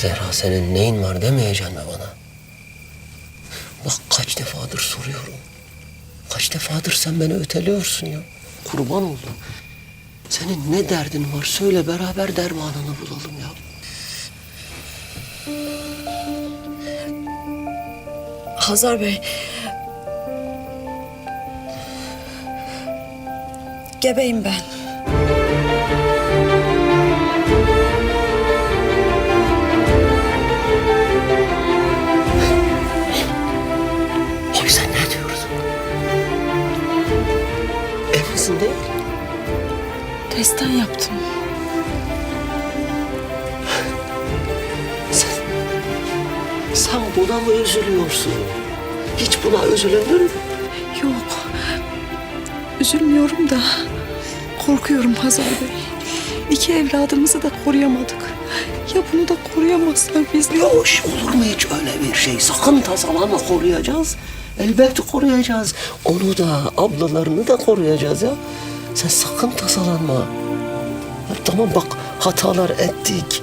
Zehra senin neyin var demeyeceksin mi bana? Bak kaç defadır soruyorum. Kaç defadır sen beni öteliyorsun ya. Kurban oldum. Senin ne derdin var söyle beraber dermanını bulalım ya. Hazar Bey. Gebeyim ben. Testten yaptım. Sen, sen buna mı üzülüyorsun? Hiç buna üzülünür mü? Yok. Üzülmüyorum da korkuyorum Hazar Bey. İki evladımızı da koruyamadık. Ya bunu da koruyamazsak biz Yoş olur mu hiç öyle bir şey? Sakın tasalama koruyacağız. Elbette koruyacağız. Onu da ablalarını da koruyacağız ya. Sen sakın tasalanma. Ya tamam bak hatalar ettik.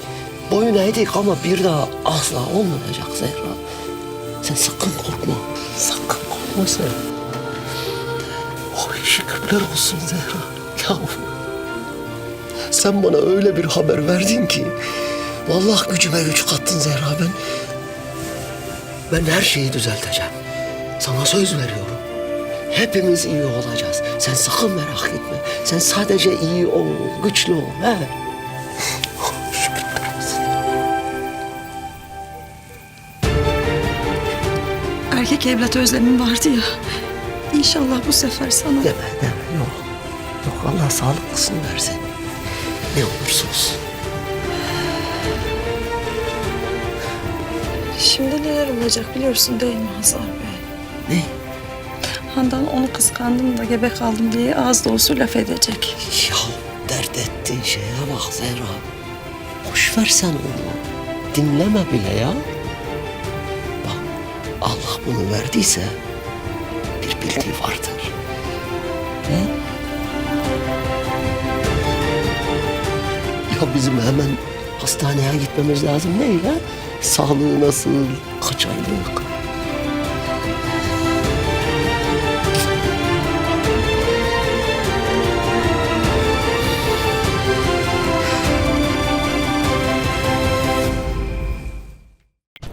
Boyun eğdik ama bir daha asla olmayacak Zehra. Sen sakın korkma. Sakın korkma sen. Oy şükürler olsun Zehra. Ya sen bana öyle bir haber verdin ki. Vallahi gücüme güç kattın Zehra ben. Ben her şeyi düzelteceğim. Sana söz veriyorum. Hepimiz iyi olacağız. Sen sakın merak etme. Sen sadece iyi ol, güçlü ol. He? Erkek evlat özlemim vardı ya. İnşallah bu sefer sana Deme deme yok. Yok Allah sağlıklısını versin. Ne olursa olsun. Şimdi neler olacak biliyorsun değil mi Hazar Bey? Ne? Handan onu kıskandım da gebe kaldım diye az da olsa laf edecek. Ya dert ettiğin şeye bak Zehra. Boş ver sen onu. Dinleme bile ya. Bak Allah bunu verdiyse bir bildiği vardır. He? Ya bizim hemen hastaneye gitmemiz lazım ne ya? Sağlığı nasıl? Kaç aylık?